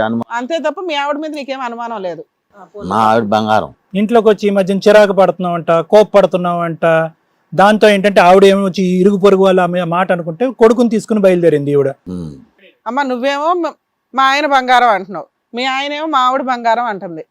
అనుమానం అంతే తప్ప మీ ఆవిడ మీద నీకేం అనుమానం లేదు. మా ఆవిడ బంగారం. ఇంట్లోకి వచ్చి ఈ మధ్యన చిరాకు పడుతున్నావంట కోప పడుతున్నావంట దాంతో ఏంటంటే ఆవిడ ఏమో వచ్చి ఇరుగు పొరుగు వాళ్ళ మాట అనుకుంటే కొడుకుని తీసుకుని బయలుదేరింది ఈవిడ. అమ్మ నువ్వేమో మ- మా ఆయన బంగారం అంటున్నావు. మీ ఆయన ఏమో మా ఆవిడ బంగారం అంటుంది.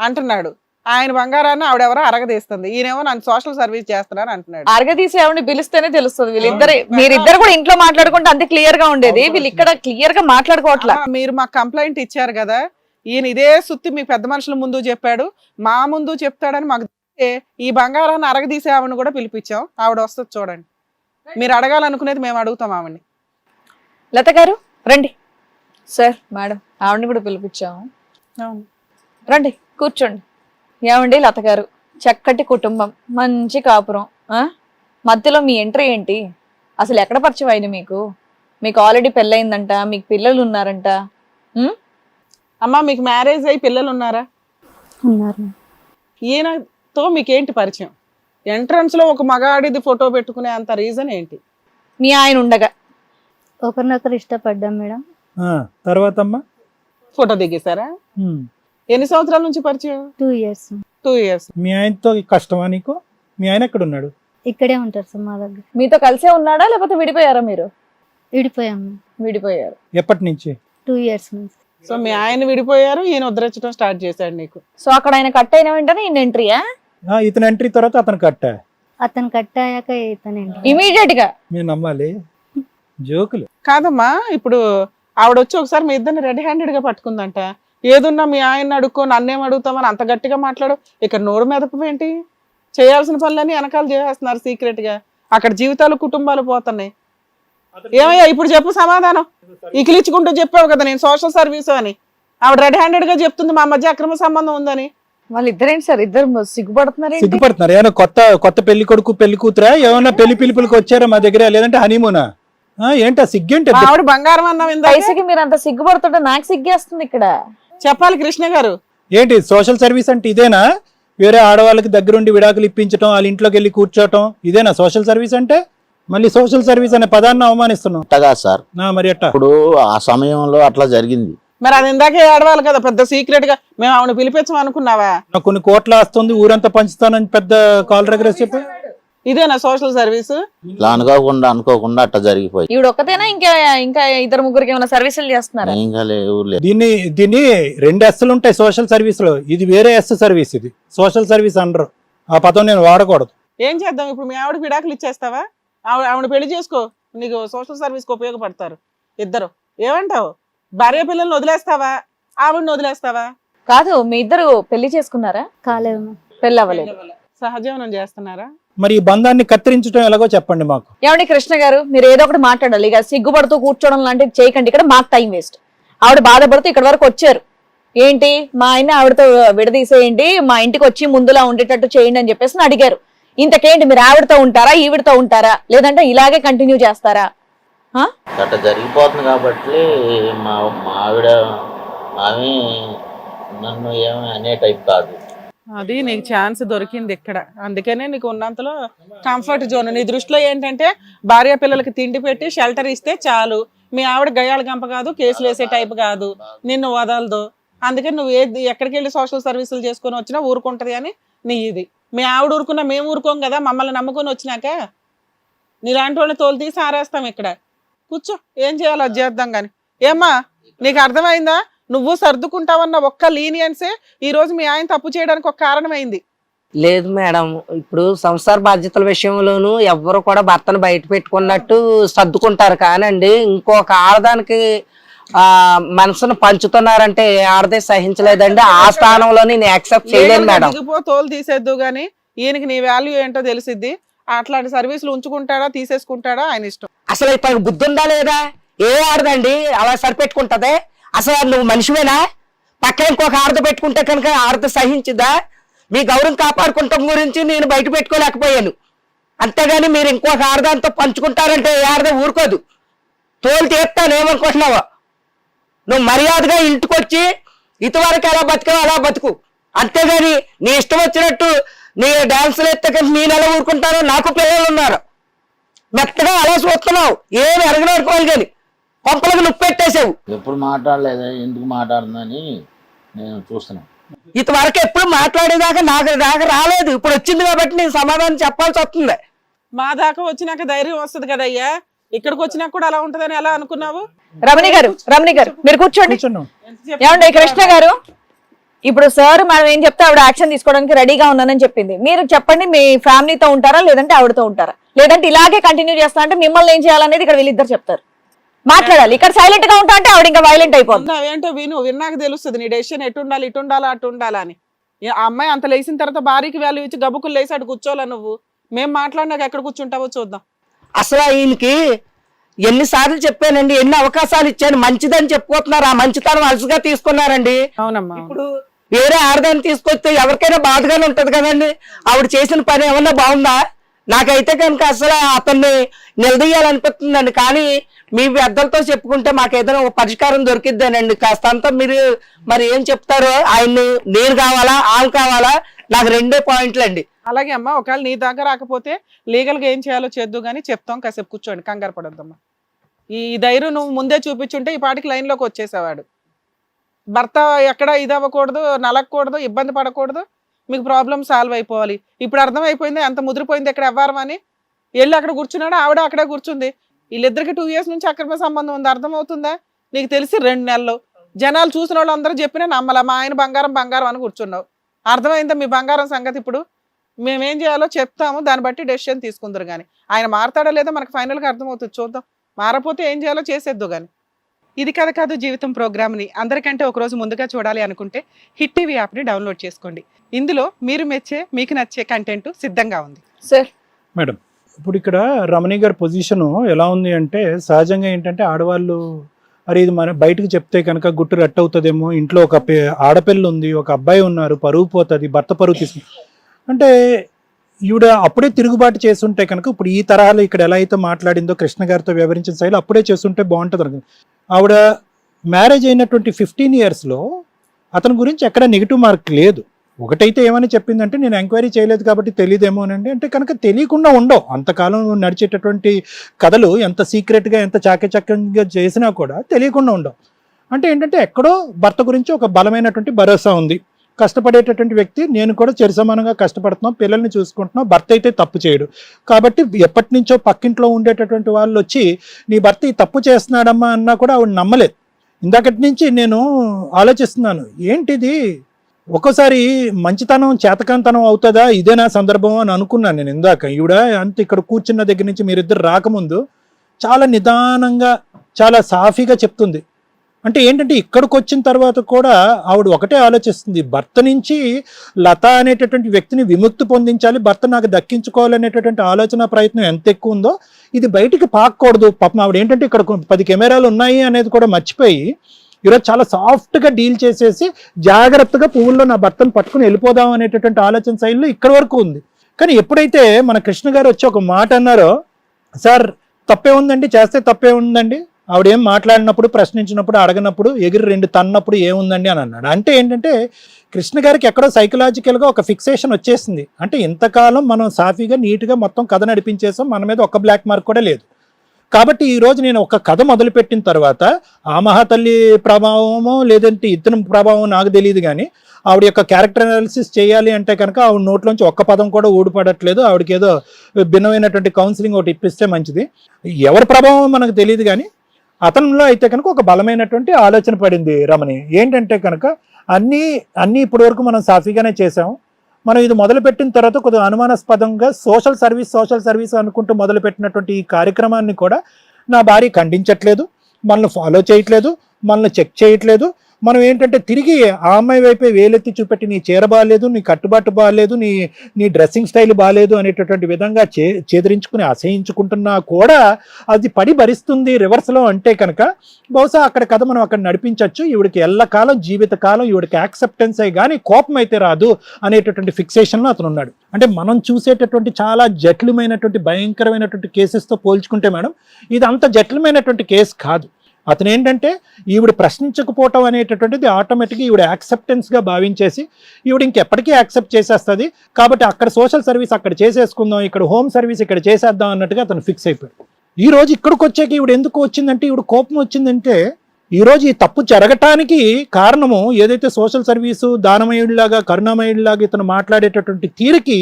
అంటున్నాడు. ఆయన బంగారాన్ని ఆవిడెవరో అరగదీస్తుంది. ఈయనేమో నన్ను సోషల్ సర్వీస్ చేస్తున్నాను అంటున్నాడు. అరగదీసి ఆవిడని పిలిస్తేనే తెలుస్తుంది. వీళ్ళిద్దరే మీరిద్దరు కూడా ఇంట్లో మాట్లాడుకుంటే అంతే క్లియర్గా ఉండేది. వీళ్ళు ఇక్కడ క్లియర్గా మాట్లాడుకోవట్లా. మీరు మాకు కంప్లైంట్ ఇచ్చారు కదా. ఈయన ఇదే సుత్తి మీ పెద్ద మనుషుల ముందు చెప్పాడు. మా ముందు చెప్తాడని మాకు ఈ బంగారాన్ని అరగదీసే ఆవిడని కూడా పిలిపించాం. ఆవిడ వస్తుంది చూడండి. మీరు అడగాలనుకునేది మేము అడుగుతాం ఆవిడని. లత గారు రండి. సార్ మేడం ఆవిడని కూడా పిలిపించాము. రండి కూర్చోండి. ఏమండి లత గారు చక్కటి కుటుంబం. మంచి కాపురం? మధ్యలో మీ ఎంట్రీ ఏంటి? అసలు ఎక్కడ పరిచయం అయింది మీకు? మీకు ఆల్రెడీ పెళ్ళయిందంట మీకు పిల్లలు ఉన్నారంట? అమ్మ మీకు మ్యారేజ్ అయ్యి పిల్లలు ఉన్నారా? ఉన్నారు. ఈయనతో మీకేంటి పరిచయం? ఎంట్రన్స్లో ఒక మగాడిది ఫోటో పెట్టుకునే అంత రీజన్ ఏంటి? మీ ఆయన ఉండగా. ఒకరినొకరు ఇష్టపడ్డాం మేడం. ఆ, తర్వాత అమ్మా? ఫోటో దిగేశారా. ఎన్ని సంవత్సరాల నుంచి పరిచయం? టూ ఇయర్స్ టూ ఇయర్స్ మీ ఆయనతో కష్టమా నీకు? మీ ఆయన ఎక్కడ ఉన్నాడు ఇక్కడే ఉంటారు సార్ మా దగ్గర. మీతో కలిసే ఉన్నాడా లేకపోతే విడిపోయారా మీరు? విడిపోయాం. విడిపోయారు. ఎప్పటి నుంచి టూ ఇయర్స్ నుంచి. సో మీ ఆయన విడిపోయారు ఈయన ఉద్ధరించడం స్టార్ట్ చేశాడు నీకు. సో అక్కడ ఆయన కట్ అయిన వెంటనే ఈయన ఎంట్రీయా ఆ, ఇతను ఎంట్రీ తర్వాత అతను కట్టా అతను కట్ అయ్యాక ఇతనండి ఇమీడియట్గా? మీరు నమ్మాలి. జోకులు. కాదమ్మా ఇప్పుడు ఆవిడ వచ్చి ఒకసారి మీ ఇద్దరిని రెడీ హ్యాండెడ్గా పట్టుకుందంట. ఏదున్నా మీ ఆయన అడుక్కో నన్నేం అడుగుతామని అంత గట్టిగా మాట్లాడు. ఇక్కడ నోరు మెదపేంటి చేయాల్సిన పనులన్నీ వెనకాల చేసేస్తున్నారు సీక్రెట్గా అక్కడ జీవితాలు కుటుంబాలు పోతున్నాయి. ఏమయ్యా ఇప్పుడు చెప్పు సమాధానం. ఇకిలిచ్చుకుంటూ చెప్పావు కదా నేను సోషల్ సర్వీస్ అని. ఆవిడ రెడీ హ్యాండెడ్గా చెప్తుంది మా మధ్య అక్రమ సంబంధం ఉందని. వాళ్ళిద్దరేంటి సార్? ఇద్దరు సిగ్గుపడుతున్నారు సిగ్గుపడుతున్నారు. ఏమైనా కొత్త కొత్త పెళ్ళి కొడుకు పెళ్ళి కూతురా? ఏమన్నా పెళ్ళి పిలుపులకు వచ్చారా మా దగ్గర? లేదంటే హనీమూనా ఆ, ఏంటా సిగ్గేంటి ఆవిడ బంగారం ఇందాక. పైసకి మీరు అంత సిగ్గుపడుతుంటే నాకు సిగ్గేస్తుంది ఇక్కడ. చెప్పాలి కృష్ణ గారు. ఏంటి సోషల్ సర్వీస్ అంటే ఇదేనా? వేరే ఆడవాళ్ళకి దగ్గరుండి విడాకులు ఇప్పించడం వాళ్ళ ఇంట్లోకి వెళ్ళి కూర్చోవటం ఇదేనా? సోషల్ సర్వీస్ అంటే? మళ్ళీ సోషల్ సర్వీస్ అనే పదాన్ని అవమానిస్తున్నాం. అట్టగా సార్. నా మరి ఎట్టా ఇప్పుడు ఆ సమయంలో అట్లా జరిగింది. మరి అది ఇందాకే ఏడవాలి కదా పెద్ద సీక్రెట్గా మేము ఆవిడ పిలిపించం అనుకున్నావా నాకు కొన్ని కోట్ల వస్తుంది ఊరంతా పంచుతానని పెద్ద కాల్ రెగ్రెస్ చెప్పి. ఇదేనా సోషల్ సర్వీస్ అనుకోకుండా అనుకోకుండా అట్లా జరిగిపోయి. ఈవిడ ఒక్కతేనా? ఇంకా ఇంకా ఇద్దరు ముగ్గురికి ఏమైనా సర్వీసులు చేస్తున్నారా? ఇంకా లేవు దీన్ని దీన్ని రెండు ఎస్సులు ఉంటాయి సోషల్ సర్వీస్లో. ఇది వేరే ఎస్ సర్వీస్ ఇది. సోషల్ సర్వీస్ అనరు ఆ పదం నేను వాడకూడదు. ఏం చేద్దాం? ఇప్పుడు మీ ఆవిడ విడాకులు ఇచ్చేస్తావా? ఆవిడ ఆవిడ పెళ్ళి చేసుకో. నీకు సోషల్ సర్వీస్కి ఉపయోగపడతారు. ఇద్దరు. ఏమంటావు? భార్య పిల్లల్ని వదిలేస్తావా? ఆవిడని వదిలేస్తావా? కాదు మీ ఇద్దరు పెళ్ళి చేసుకున్నారా? కాలేదు. పెళ్ళి అవ్వలేదు. సహజీవనం చేస్తున్నారా? మరి ఈ బంధాన్ని కత్తిరించడం ఎలాగో చెప్పండి మాకు. ఏమండి కృష్ణ గారు? మీరు ఏదో ఒకటి మాట్లాడాలి. ఇక సిగ్గుపడుతూ కూర్చోవడం లాంటివి చేయకండి. ఇక్కడ మాకు టైం వేస్ట్ ఆవిడ బాధపడుతూ ఇక్కడ వరకు వచ్చారు. ఏంటి? మా ఆయన ఆవిడతో విడదీసేయండి మా ఇంటికి వచ్చి ముందులా ఉండేటట్టు చేయండి అని చెప్పేసి అడిగారు. ఇంతకేంటి? మీరు ఆవిడతో ఉంటారా? ఈవిడతో ఉంటారా? లేదంటే ఇలాగే కంటిన్యూ చేస్తారా? ఆ? అట్లా జరిగిపోతుంది కాబట్టి మా మా ఆవిడ ఆమె నన్ను ఏమి అనే టైప్ కాదు. అది నీకు ఛాన్స్ దొరికింది ఇక్కడ. అందుకనే నీకు ఉన్నంతలో కంఫర్ట్ జోన్ నీ దృష్టిలో ఏంటంటే భార్య పిల్లలకి తిండి పెట్టి షెల్టర్ ఇస్తే చాలు. మీ ఆవిడ గయాల గంప కాదు కేసులు వేసే టైప్ కాదు. నిన్ను వదలదు. అందుకని నువ్వు ఏది ఎక్కడికి వెళ్ళి సోషల్ సర్వీసులు చేసుకొని వచ్చినా ఊరుకుంటది అని నీ ఇది. మీ ఆవిడ ఊరుకున్నా మేము ఊరుకోం కదా మమ్మల్ని నమ్ముకొని వచ్చినాక. నీలాంటి వాళ్ళని తోలు తీసి ఆరేస్తాం ఇక్కడ. కూర్చో ఏం చేయాలో చేద్దాం కానీ ఏమ్మా నీకు అర్థమైందా? నువ్వు సర్దుకుంటావన్న ఒక్క లీనియన్సే ఈ రోజు మీ ఆయన తప్పు చేయడానికి ఒక కారణమైంది. లేదు మేడం ఇప్పుడు సంసార బాధ్యతల విషయంలోనూ ఎవ్వరు కూడా భర్తను బయట పెట్టుకున్నట్టు సర్దుకుంటారు కానండి. ఇంకొక ఆడదానికి ఆ మనసును పంచుతున్నారంటే ఆడదే సహించలేదండి. ఆ స్థానంలో నేను యాక్సెప్ట్ చేయలేను మేడం. దిగిపో తోలు తీసేద్దు గాని ఈయనకి నీ వాల్యూ ఏంటో తెలిసిద్ది. అట్లాంటి సర్వీసులు ఉంచుకుంటాడా తీసేసుకుంటాడా ఆయన ఇష్టం. అసలు ఇప్పుడు బుద్ధి ఉందా లేదా? ఏ ఆడదండి? అలా సరిపెట్టుకుంటదే? అసలు నువ్వు మనిషివేనా? పక్కన ఇంకొక ఆడద పెట్టుకుంటే కనుక ఆడద సహించుదా మీ గౌరవం కాపాడుకుంటాం గురించి నేను బయట పెట్టుకోలేకపోయాను. అంతేగాని మీరు ఇంకొక ఆడదాంతో పంచుకుంటారంటే ఏ ఆడద ఊరుకోదు. తోలు తీస్తాను ఏమనుకుంటున్నావా? నువ్వు మర్యాదగా ఇంటికొచ్చి ఇటువరకు ఎలా బతికావు అలా బతుకు. అంతేగాని నీ ఇష్టం వచ్చినట్టు నీ డాన్సులు ఎత్తే నేను ఎలా ఊరుకుంటానో నాకు పిల్లలు ఉన్నారు మెత్తగా అలా చూస్తున్నావు ఏమి ఎరగననుకోవాలి కానీ కొంపలకు నువ్వు పెట్టేసావు ఎప్పుడు మాట్లాడలేదు ఎందుకు మాట్లాడుతుందని నేను చూస్తున్నాను ఇంతవరకు ఎప్పుడు మాట్లాడేదాకా నాకు దాకా రాలేదు. ఇప్పుడు వచ్చింది కాబట్టి నేను సమాధానం చెప్పాల్సి వస్తుంది. మా దాకా వచ్చినాక ధైర్యం వస్తుంది కదయ్యా? ఇక్కడికి వచ్చినాక కూడా అలా ఉంటదని ఎలా అనుకున్నావు? రమణి గారు రమణి గారు మీరు కూర్చోండి. ఏమండి కృష్ణ గారు ఇప్పుడు సార్ మనం ఏం చెప్తే ఆవిడ యాక్షన్ తీసుకోవడానికి రెడీగా ఉన్నానని చెప్పింది. మీరు చెప్పండి మీ ఫ్యామిలీతో ఉంటారా లేదంటే ఆవిడతో ఉంటారా? లేదంటే ఇలాగే కంటిన్యూ చేస్తా అంటే మిమ్మల్ని ఏం చేయాలనేది ఇక్కడ వీళ్ళిద్దరు చెప్తారు. మాట్లాడాలి. ఇక్కడ సైలెంట్గా ఉంటా అంటే ఆవిడ ఇంకా వైలెంట్ అయిపోతుంది ఏంటో విను విన్నాక తెలుస్తుంది నీ డెసిషన్ ఎటు ఉండాలి ఇటు ఉండాలా అటు ఉండాలా అని. ఆ అమ్మాయి అంత లేచిన తర్వాత భార్యకి వాల్యూ ఇచ్చి గబుకులు లేసి అటు కూర్చోవాలా నువ్వు? మేము మాట్లాడినాక ఎక్కడ కూర్చుంటావో చూద్దాం. అసలు ఈయనకి ఎన్నిసార్లు చెప్పానండి ఎన్ని అవకాశాలు ఇచ్చాను మంచిదని చెప్పుకుంటున్నారు ఆ మంచితనం అలసిగా తీసుకున్నారండి. అవునమ్మా. ఇప్పుడు వేరే ఆడదాన్ని తీసుకొస్తే ఎవరికైనా బాధగానే ఉంటది కదండి. ఆవిడ చేసిన పని ఏమన్నా బాగుందా? నాకైతే కనుక అసలు అతన్ని నిలదీయాలనిపిస్తుందండి. కానీ మీ పెద్దలతో చెప్పుకుంటే మాకు ఏదైనా ఒక పరిష్కారం కాస్త అంతా మీరు మరి ఏం చెప్తారో ఆయన్ని నేను కావాలా ఆమె కావాలా నాకు రెండే పాయింట్లు అండి అలాగే అమ్మా ఒకవేళ నీ దాకా రాకపోతే లీగల్గా ఏం చేయాలో చేద్దు గానీ చెప్తాం. కాసేపు కూర్చోండి కంగారు పడొద్దమ్మా. ఈ ధైర్యం నువ్వు ముందే చూపించుంటే ఈ పాటికి లైన్లోకి వచ్చేసేవాడు. భర్త ఎక్కడ ఇది అవ్వకూడదు నలగకూడదు ఇబ్బంది పడకూడదు మీకు ప్రాబ్లం సాల్వ్ అయిపోవాలి. ఇప్పుడు అర్థమైపోయింది ఎంత ముదిరిపోయింది ఎక్కడ ఎవ్వరం వెళ్ళి అక్కడ కూర్చున్నాడు ఆవిడ అక్కడే కూర్చుంది. వీళ్ళిద్దరికి టూ ఇయర్స్ నుంచి అక్రమ సంబంధం ఉంది. అర్థమవుతుందా? నీకు తెలిసి రెండు నెలలు. జనాలు చూసిన వాళ్ళు అందరూ చెప్పినా నమ్మలా. మా ఆయన బంగారం బంగారం అని కూర్చున్నావు. అర్థమైందా మీ బంగారం సంగతి ఇప్పుడు? మేమేం చేయాలో చెప్తాము. దాన్ని బట్టి డెసిషన్ తీసుకుందరు కానీ ఆయన మారతాడో లేదో మనకు ఫైనల్గా అర్థమవుతుంది. చూద్దాం. మారపోతే ఏం చేయాలో చేసేద్దు కానీ ఇది కథ కాదు జీవితం ప్రోగ్రామ్ని అందరికంటే ఒక రోజు ముందుగా చూడాలి అనుకుంటే హిట్ టీవీ యాప్ని డౌన్లోడ్ చేసుకోండి. ఇందులో మీరు మెచ్చే మీకు నచ్చే కంటెంట్ సిద్ధంగా ఉంది. సార్ మేడం ఇప్పుడు ఇక్కడ రమణి గారి పొజిషన్ ఎలా ఉంది అంటే సహజంగా ఏంటంటే ఆడవాళ్ళు అరే ఇది మన బయటకు చెప్తే కనుక గుట్టు రెట్ అవుతుందేమో ఇంట్లో ఒక ఆడపిల్ల ఉంది ఒక అబ్బాయి ఉన్నారు పరువు పోతుంది భర్త పరువు తీసుకు అంటే ఈవిడ అప్పుడే తిరుగుబాటు చేస్తుంటే కనుక ఇప్పుడు ఈ తరహాలో ఇక్కడ ఎలా అయితే మాట్లాడిందో కృష్ణ గారితో వివరించిన శైలి అప్పుడే చేస్తుంటే బాగుంటుంది అనుకుంది ఆవిడ మ్యారేజ్ అయినటువంటి ఫిఫ్టీన్ ఇయర్స్లో అతని గురించి ఎక్కడ నెగిటివ్ మార్క్ లేదు. ఒకటైతే ఏమని చెప్పిందంటే నేను ఎంక్వైరీ చేయలేదు కాబట్టి తెలియదేమోనండి అంటే కనుక తెలియకుండా ఉండవు. అంతకాలం నడిచేటటువంటి కథలు ఎంత సీక్రెట్గా ఎంత చాకచక్యంగా చేసినా కూడా తెలియకుండా ఉండవు. అంటే ఏంటంటే ఎక్కడో భర్త గురించి ఒక బలమైనటువంటి భరోసా ఉంది. కష్టపడేటటువంటి వ్యక్తి నేను కూడా సమానంగా కష్టపడుతున్నాం పిల్లల్ని చూసుకుంటున్నాం భర్త అయితే తప్పు చేయడు. కాబట్టి ఎప్పటి నుంచో పక్కింట్లో ఉండేటటువంటి వాళ్ళు వచ్చి నీ భర్త ఈ తప్పు చేస్తున్నాడమ్మా అన్నా కూడా ఆవిడ నమ్మలేదు. ఇందాకటి నుంచి నేను ఆలోచిస్తున్నాను ఏంటిది? ఒక్కోసారి మంచితనం చేతకాంతనం అవుతుందా? ఇదేనా సందర్భం అని అనుకున్నాను నేను ఇందాక. ఈవిడ అంత ఇక్కడ కూర్చున్న దగ్గర నుంచి మీరిద్దరు రాకముందు చాలా నిదానంగా చాలా సాఫీగా చెప్తుంది. అంటే ఏంటంటే ఇక్కడికి వచ్చిన తర్వాత కూడా ఆవిడ ఒకటే ఆలోచిస్తుంది. భర్త నుంచి లత అనేటటువంటి వ్యక్తిని విముక్తి పొందించాలి భర్త నాకు దక్కించుకోవాలనేటటువంటి ఆలోచన ప్రయత్నం ఎంత ఎక్కువ ఉందో ఇది బయటికి పాకూడదు పాపం ఆవిడ ఏంటంటే ఇక్కడ పది కెమెరాలు ఉన్నాయి అనేది కూడా మర్చిపోయి ఈరోజు చాలా సాఫ్ట్గా డీల్ చేసేసి జాగ్రత్తగా పువ్వుల్లో నా భర్తను పట్టుకుని వెళ్ళిపోదాం అనేటటువంటి ఆలోచన శైలిలో ఇక్కడి వరకు ఉంది. కానీ ఎప్పుడైతే మన కృష్ణ గారు వచ్చి ఒక మాట అన్నారో సార్ తప్పే ఉందండి చేస్తే తప్పే ఉందండి. ఆవిడ ఏం మాట్లాడినప్పుడు ప్రశ్నించినప్పుడు అడగనప్పుడు ఎగిరి రెండు తన్నప్పుడు ఏముందండి అని అన్నాడు. అంటే ఏంటంటే కృష్ణ గారికి ఎక్కడో సైకలాజికల్గా ఒక ఫిక్సేషన్ వచ్చేసింది. అంటే ఇంతకాలం మనం సాఫీగా నీట్గా మొత్తం కథ నడిపించేసాం. మన మీద ఒక బ్లాక్ మార్క్ కూడా లేదు. కాబట్టి ఈరోజు నేను ఒక కథ మొదలుపెట్టిన తర్వాత ఆ మహాతల్లి ప్రభావమో లేదంటే ఇతను ప్రభావం నాకు తెలియదు కానీ ఆవిడ యొక్క క్యారెక్టర్ అనాలిసిస్ చేయాలి అంటే కనుక ఆవిడ నోట్లోంచి ఒక్క పదం కూడా ఊడిపడట్లేదు. ఆవిడకి ఏదో భిన్నమైనటువంటి కౌన్సిలింగ్ ఒకటి ఇప్పిస్తే మంచిది. ఎవరి ప్రభావం మనకు తెలియదు కానీ అతనిలో అయితే కనుక ఒక బలమైనటువంటి ఆలోచన పడింది రమణి. ఏంటంటే కనుక అన్నీ అన్నీ ఇప్పటి వరకు మనం సాఫీగానే చేసాం మనం ఇది మొదలుపెట్టిన తర్వాత కొద్దిగా అనుమానాస్పదంగా సోషల్ సర్వీస్ సోషల్ సర్వీస్ అనుకుంటూ మొదలుపెట్టినటువంటి ఈ కార్యక్రమాన్ని కూడా నా భార్య ఖండించట్లేదు. మనల్ని ఫాలో చేయట్లేదు. మనల్ని చెక్ చేయట్లేదు. మనం ఏంటంటే తిరిగి ఆ అమ్మాయి వైపే వేలెత్తి చూపెట్టి నీ చీర బాగాలేదు నీ కట్టుబాటు బాగాలేదు నీ నీ డ్రెస్సింగ్ స్టైల్ బాగాలేదు అనేటటువంటి విధంగా చే చేదరించుకుని అసహించుకుంటున్నా కూడా అది పడి భరిస్తుంది రివర్స్లో అంటే కనుక బహుశా అక్కడ కథ మనం అక్కడ నడిపించవచ్చు ఈవిడికి ఎల్లకాలం జీవితకాలం ఈవిడికి యాక్సెప్టెన్సే కానీ కోపం అయితే రాదు అనేటటువంటి ఫిక్సేషన్లో అతను ఉన్నాడు అంటే మనం చూసేటటువంటి చాలా జటిలమైనటువంటి భయంకరమైనటువంటి కేసెస్తో పోల్చుకుంటే మేడం ఇది అంత జటిలమైనటువంటి కేసు కాదు. అతను ఏంటంటే ఈవిడ ప్రశ్నించకపోవటం అనేటటువంటిది ఆటోమేటిక్గా ఈవిడ యాక్సెప్టెన్స్గా భావించేసి ఈవిడ ఇంకెప్పటికీ యాక్సెప్ట్ చేసేస్తుంది. కాబట్టి అక్కడ సోషల్ సర్వీస్ అక్కడ చేసేసుకుందాం ఇక్కడ హోమ్ సర్వీస్ ఇక్కడ చేసేద్దాం అన్నట్టుగా అతను ఫిక్స్ అయిపోయాడు. ఈ రోజు ఇక్కడికి వచ్చాక ఈవిడ ఎందుకు వచ్చిందంటే ఈవిడ కోపం వచ్చిందంటే ఈ రోజు ఈ తప్పు జరగటానికి కారణము ఏదైతే సోషల్ సర్వీసు దానమయుడిలాగా కరుణామయుడిలాగా ఇతను మాట్లాడేటటువంటి తీరుకి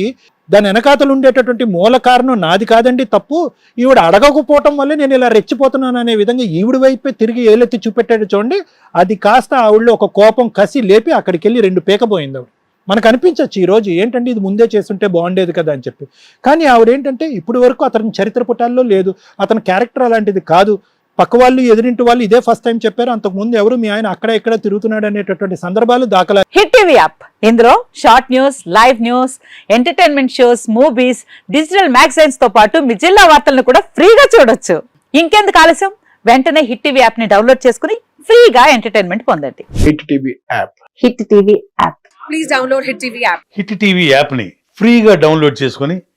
దాని వెనకాతలు ఉండేటటువంటి మూల కారణం నాది కాదండి తప్పు. ఈవిడ అడగకపోవటం వల్లే నేను ఇలా రెచ్చిపోతున్నాను అనే విధంగా ఈవిడ వైపే తిరిగి ఏలెత్తి చూపెట్టాడు చూడండి. అది కాస్త ఆవిడలో ఒక కోపం కసి లేపి అక్కడికి వెళ్ళి రెండు పేకపోయింది ఆవిడ. మనకు అనిపించవచ్చు ఈరోజు ఏంటంటే ఇది ముందే చేస్తుంటే బాగుండేది కదా అని చెప్పి. కానీ ఆవిడ ఏంటంటే ఇప్పటి వరకు అతని చరిత్ర పుటాల్లో లేదు. అతని క్యారెక్టర్ అలాంటిది కాదు. పక్క వాళ్ళు ఎదురింటి వాళ్ళు ఇదే ఫస్ట్ టైం చెప్పారు. అంతకు ముందు ఎవరు మీ ఆయన అక్కడ ఇక్కడ తిరుగుతున్నాడు అనేటటువంటి సందర్భాలు దాఖలా హిట్ టీవీ యాప్ ఇందులో short news live news entertainment shows movies digital మ్యాగజైన్స్తో పాటు మీ జిల్లా వార్తలను కూడా ఫ్రీగా చూడొచ్చు. ఇంకెందుకు ఆలస్యం? వెంటనే హిట్ టీవీ యాప్ని డౌన్లోడ్ చేసుకుని ఫ్రీగా ఎంటర్టైన్మెంట్ పొందండి. Hit TV app hit TV app hit TV యాప్ని ఫ్రీగా డౌన్లోడ్ చేసుకొని